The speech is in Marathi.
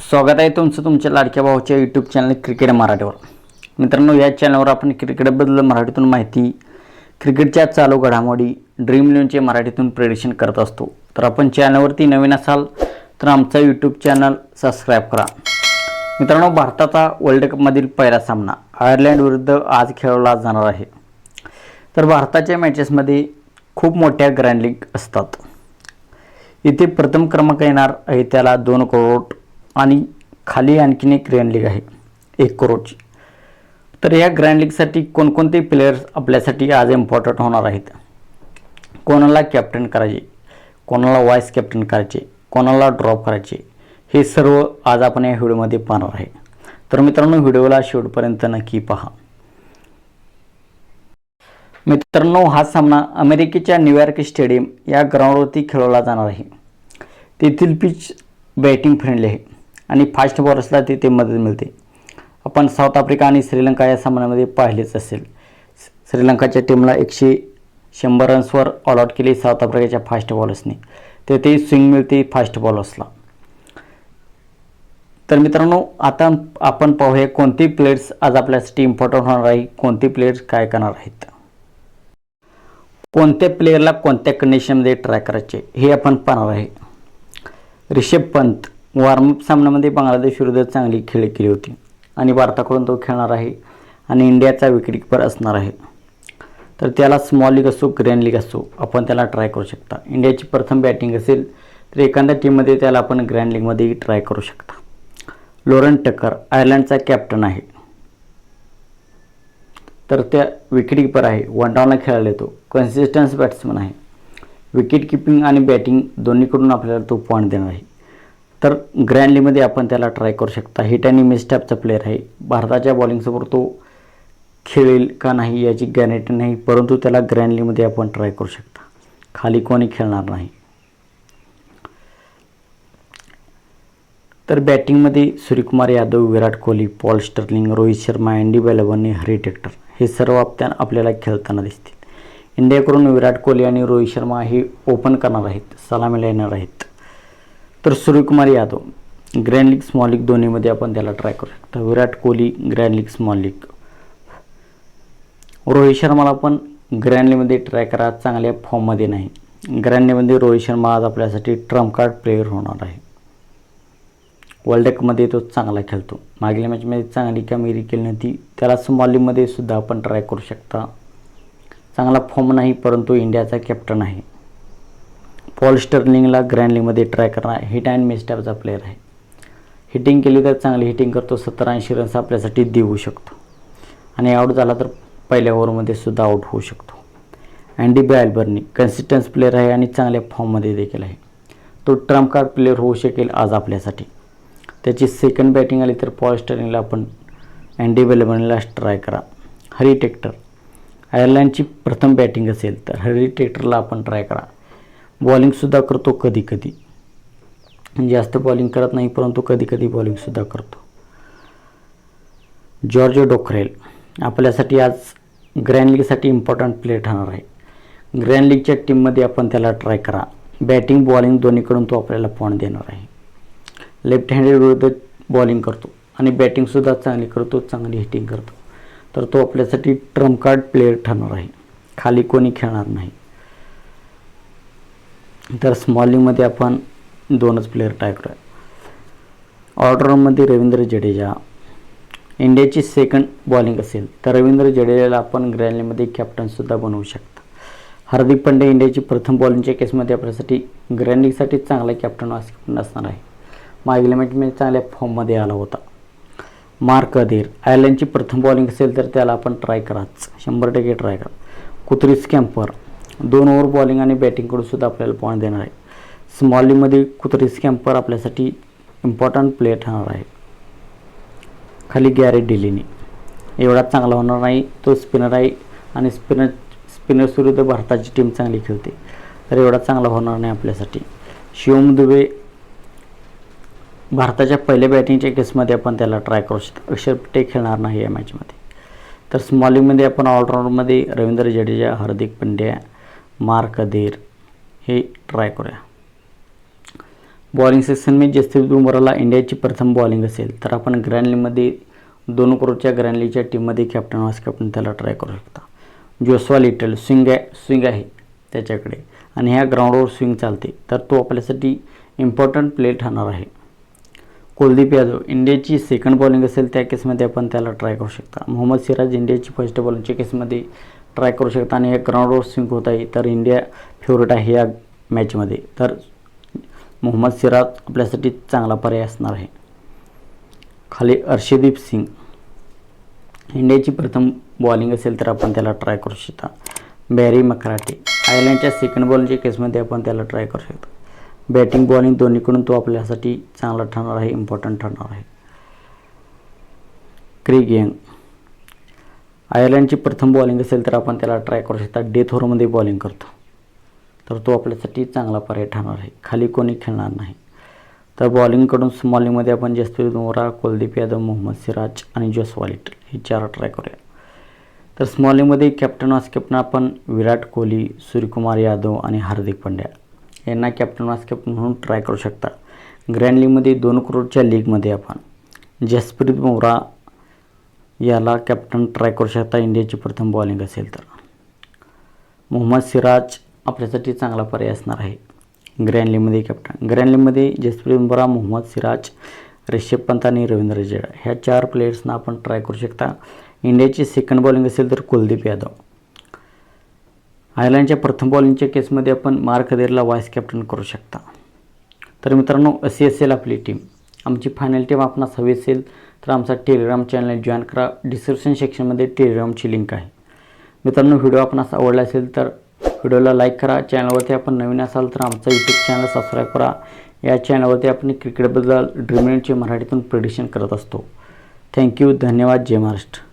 स्वागत आहे तुमचं तुमच्या लाडक्या भावाच्या यूट्यूब चॅनल क्रिकेट मराठीवर. मित्रांनो या चॅनलवर आपण क्रिकेटबद्दल मराठीतून माहिती क्रिकेटच्या चालू घडामोडी ड्रीम इलेव्हनचे मराठीतून प्रेडिशन करत असतो. तर आपण चॅनलवरती नवीन असाल तर आमचा यूट्यूब चॅनल सबस्क्राईब करा. मित्रांनो भारताचा वर्ल्ड कपमधील पहिला सामना आयर्लंड विरुद्ध आज खेळवला जाणार आहे. तर भारताच्या मॅचेसमध्ये खूप मोठ्या ग्रँड लीग असतात. इथे प्रथम क्रमांक येणार आहे त्याला दोन करोड आणि खाली आणखीन एक ग्रँड लीग आहे. एक करोडची तर या ग्रँड लीगसाठी कोणकोणते प्लेयर्स आपल्यासाठी आज इम्पॉर्टंट होणार आहेत? कोणाला कॅप्टन करायचे? कोणाला वाईस कॅप्टन करायचे? कोणाला ड्रॉप करायचे? हे सर्व आज आपण या व्हिडिओमध्ये पाहणार आहे. तर मित्रांनो व्हिडिओला शेवटपर्यंत नक्की पहा. मित्रांनो हा सामना अमेरिकेच्या न्यूयॉर्क स्टेडियम या ग्राउंडवरती खेळवला जाणार आहे. तेथील पिच बॅटिंग फ्रेंडली आहे. आणि फास्ट बॉलर्सला तिथे मदत मिळते. आपण साऊथ आफ्रिका आणि श्रीलंका या सामन्यामध्ये पाहिलेच असेल. श्रीलंकाच्या टीमला एकशे शंभर रन्सवर ऑल आउट केली साऊथ आफ्रिकेच्या फास्ट बॉलर्सने. तेथे स्विंग मिळते फास्ट बॉलर्सला. तर मित्रांनो आता आपण पाहूया कोणते प्लेयर्स आज आपल्यासाठी इम्पॉर्टंट होणार आहे कोणते प्लेयर्स काय करणार आहेत. कोणत्या प्लेयरला कोणत्या कंडिशनमध्ये ट्राय करायचे हे आपण पाहणार आहे. रिषभ पंत वॉर्मअप सामन्यामध्ये बांगलादेश विरुद्ध चांगली खेळ केली होती. आणि भारताकडून तो खेळणार आहे. आणि इंडियाचा विकेटकीपर असणार आहे. तर त्याला स्मॉल लीग असो ग्रँड लीग असो आपण त्याला ट्राय करू शकता. इंडियाची प्रथम बॅटिंग असेल तर एखाद्या टीममध्ये त्याला आपण ग्रँड लीगमध्ये ट्राय करू शकता. लोरन टकर आयर्लंडचा कॅप्टन आहे. तर त्या विकेट किपर आहे वन डाऊनला खेळायला येतो. कन्सिस्टन्स बॅट्समन आहे. विकेट किपिंग आणि बॅटिंग दोन्हीकडून आपल्याला तो पॉईंट देणार आहे. तर ग्रँडलीमध्ये आपण त्याला ट्राय करू शकता. हिट आणि मिस टॅपचा प्लेअर आहे. भारताच्या बॉलिंगसमोर तो खेळेल का नाही याची गॅरंटी नाही परंतु त्याला ग्रँडलीमध्ये आपण ट्राय करू शकता. खाली कोणी खेळणार नाही. तर बॅटिंगमध्ये Suryakumar Yadav Virat Kohli Paul Stirling Rohit Sharma Andy Balbirnie Harry Tector हे सर्व आपल्या आपल्याला खेळताना दिसतील. इंडियाकडून विराट कोहली आणि रोहित शर्मा हे ओपन करणार आहेत सलामीला येणार आहेत. तर Suryakumar Yadav grand league small league दोन्हीमध्ये आपण त्याला ट्राय करू शकता Virat Kohli grand league small league Rohit शर्माला पण ग्रँड लीगमध्ये ट्राय करा चांगल्या फॉर्ममध्ये नाही. ग्रँड लीगमध्ये रोहित शर्मा आज आपल्यासाठी ट्रम्प कार्ड प्लेअर होणार आहे. वर्ल्ड कपमध्ये तो चांगला खेळतो. मागील मॅचमध्ये चांगली कामगिरी केली नव्हती. त्याला स्मॉल लीगमध्ये सुद्धा आपण ट्राय करू शकता. चांगला फॉर्म नाही परंतु इंडियाचा कॅप्टन आहे. पॉल स्टर्लिंगला ग्रँड लीगमध्ये ट्राय करणार हिट अँड मिस टाईपचा प्लेअर आहे. हिटिंग केली तर चांगली हिटिंग करतो. सत्तर ऐंशी रन्स आपल्यासाठी देऊ शकतो. आणि आऊट झाला तर पहिल्या ओव्हरमध्ये सुद्धा आऊट होऊ शकतो. अँडी बॅलबर्नी कन्सिस्टन्स प्लेअर आहे आणि चांगल्या फॉर्ममध्ये देखील आहे. तो ट्रम्प कार्ड प्लेअर होऊ शकेल आज आपल्यासाठी. त्याची सेकंड बॅटिंग आली तर पॉल स्टर्लिंगला आपण अँडी बेलबर्नीलाच ट्राय करा. हरी टेक्टर आयर्लंडची प्रथम बॅटिंग असेल तर हरी टेक्टरला आपण ट्राय करा. बॉलिंगसुद्धा करतो कधी कधी जास्त बॉलिंग करत नाही परंतु कधी कधी बॉलिंगसुद्धा करतो. जॉर्ज डोखरेल आपल्यासाठी आज ग्रँड लीगसाठी इम्पॉर्टंट प्लेअर ठरणार आहे. ग्रँड लीगच्या टीममध्ये आपण त्याला ट्राय करा. बॅटिंग बॉलिंग दोन्हीकडून तो आपल्याला पॉईंट देणार आहे. लेफ्ट हँडेड विरुद्ध बॉलिंग करतो आणि बॅटिंगसुद्धा चांगली करतो चांगली हिटिंग करतो. तर तो आपल्यासाठी ट्रम्प कार्ड प्लेअर ठरणार आहे. खाली कोणी खेळणार नाही. तर स्मॉलिंगमध्ये आपण दोनच प्लेअर ट्राय करूया. ऑलराऊंडमध्ये रवींद्र जडेजा. इंडियाची सेकंड बॉलिंग असेल तर रवींद्र जडेजाला आपण ग्रँडलीमध्ये कॅप्टनसुद्धा बनवू शकता. हार्दिक पांड्या इंडियाची प्रथम बॉलिंगच्या केसमध्ये आपल्यासाठी ग्रँड लीगसाठी चांगला कॅप्टन असणार आहे. मागील मॅचमध्ये चांगल्या फॉर्ममध्ये आला होता. मार्क अधीर. आयर्लंडची प्रथम बॉलिंग असेल तर त्याला आपण ट्राय कराच. शंभर टक्के ट्राय करा. कुत्रीस कॅम्पर. दोन ओव्हर बॉलिंग आणि बॅटिंगकडून सुद्धा आपल्याला पॉईंट देणार आहे. स्मॉल लीगमध्ये कुत्री स्कॅम्पर आपल्यासाठी इम्पॉर्टंट प्लेअर ठरणार आहे. खाली गॅरेट डिलीनी एवढा चांगला होणार नाही तो स्पिनर आहे आणि स्पिनर स्पिनर्स विरुद्ध भारताची टीम चांगली खेळते. तर एवढा चांगला होणार नाही आपल्यासाठी. शिवम दुबे भारताच्या पहिल्या बॅटिंगच्या केसमध्ये आपण त्याला ट्राय करू शकतो. अक्षर पटेल खेळणार नाही या मॅचमध्ये तर स्मॉलिंगमध्ये आपण ऑलराऊंडमध्ये रवींद्र जडेजा हार्दिक पंड्या मार्क अधीर हे ट्राय करूया. बॉलिंग सेक्शन मी जसप्रीत बुमराला इंडियाची प्रथम बॉलिंग असेल तर आपण ग्रँडलीमध्ये दोन करोडच्या ग्रँडलीच्या टीममध्ये कॅप्टन व्हाईस कॅप्टन त्याला ट्राय करू शकता. जोस्वा लिटल स्विंग आहे स्विंग आहे त्याच्याकडे. आणि ह्या ग्राउंडवर स्विंग चालते तर तो आपल्यासाठी इम्पॉर्टंट प्ले ठरणार आहे. कुलदीप यादव इंडियाची सेकंड बॉलिंग असेल त्या केसमध्ये आपण त्याला ट्राय करू शकता. मोहम्मद सिराज इंडियाची फर्स्ट बॉलिंगच्या केसमध्ये ट्राय करू शकता आणि या ग्राउंडवर स्विंग होत आहे. तर इंडिया फेवरेट आहे या मॅचमध्ये तर मोहम्मद सिराज आपल्यासाठी चांगला पर्याय असणार आहे. खाली अर्षदीप सिंग. इंडियाची प्रथम बॉलिंग असेल तर आपण त्याला ट्राय करू शकता. बॅरी मकराटे आयर्लंडच्या सेकंड बॉलिंगच्या केसमध्ये आपण त्याला ट्राय करू शकतो. बॅटिंग बॉलिंग दोन्हीकडून तो आपल्यासाठी चांगला ठरणार आहे इम्पॉर्टंट ठरणार आहे. क्रिक यंग. आयर्लंडची प्रथम बॉलिंग असेल तर आपण त्याला ट्राय करू शकता. डेथ ओव्हरमध्ये बॉलिंग करतो. तर तो आपल्यासाठी चांगला पर्याय ठरणार आहे. खाली कोणी खेळणार नाही. तर बॉलिंगकडून स्मॉलिंगमध्ये आपण जसप्रीत बुमरा कुलदीप यादव मोहम्मद सिराज आणि जोसवा लिटल हे चार ट्राय करूया. तर स्मॉलिंगमध्ये कॅप्टन वास कॅप्टन आपण विराट कोहली सूर्यकुमार यादव आणि हार्दिक पांड्या यांना कॅप्टन वास कॅप्टन म्हणून ट्राय करू शकता. ग्रँड लीगमध्ये दोन करोडच्या लीगमध्ये आपण जसप्रीत बुमरा याला कॅप्टन ट्राय करू शकता इंडियाची प्रथम बॉलिंग असेल तर. मोहम्मद सिराज आपल्यासाठी चांगला पर्याय असणार आहे. ग्रँडलीमध्ये कॅप्टन ग्रँडलीमध्ये जसप्रीत बुमरा मोहम्मद सिराज रिषभ पंत आणि रवींद्र जडेजा. ह्या चार प्लेयर्सना आपण ट्राय करू शकता. इंडियाची सेकंड बॉलिंग असेल तर कुलदीप यादव. आयर्लंडच्या प्रथम बॉलिंगच्या केसमध्ये आपण मार्क देरला व्हाईस कॅप्टन करू शकता. तर मित्रांनो अशी असेल आपली टीम आमची फायनल टीम आपणास हवी असेल तर आमचा टेलिग्राम चॅनल जॉईन करा. डिस्क्रिप्शन सेक्शनमध्ये टेलिग्रामची लिंक आहे. मित्रांनो व्हिडिओ आपणास आवडला असेल तर व्हिडिओला लाईक करा. चॅनलवरती आपण नवीन असाल तर आमचा यूट्यूब चॅनल सबस्क्राईब करा. या चॅनलवरती आपण क्रिकेटबद्दल ड्रीमलँडचे मराठीतून प्रिडिक्शन करत असतो. थँक्यू धन्यवाद. जय महाराष्ट्र.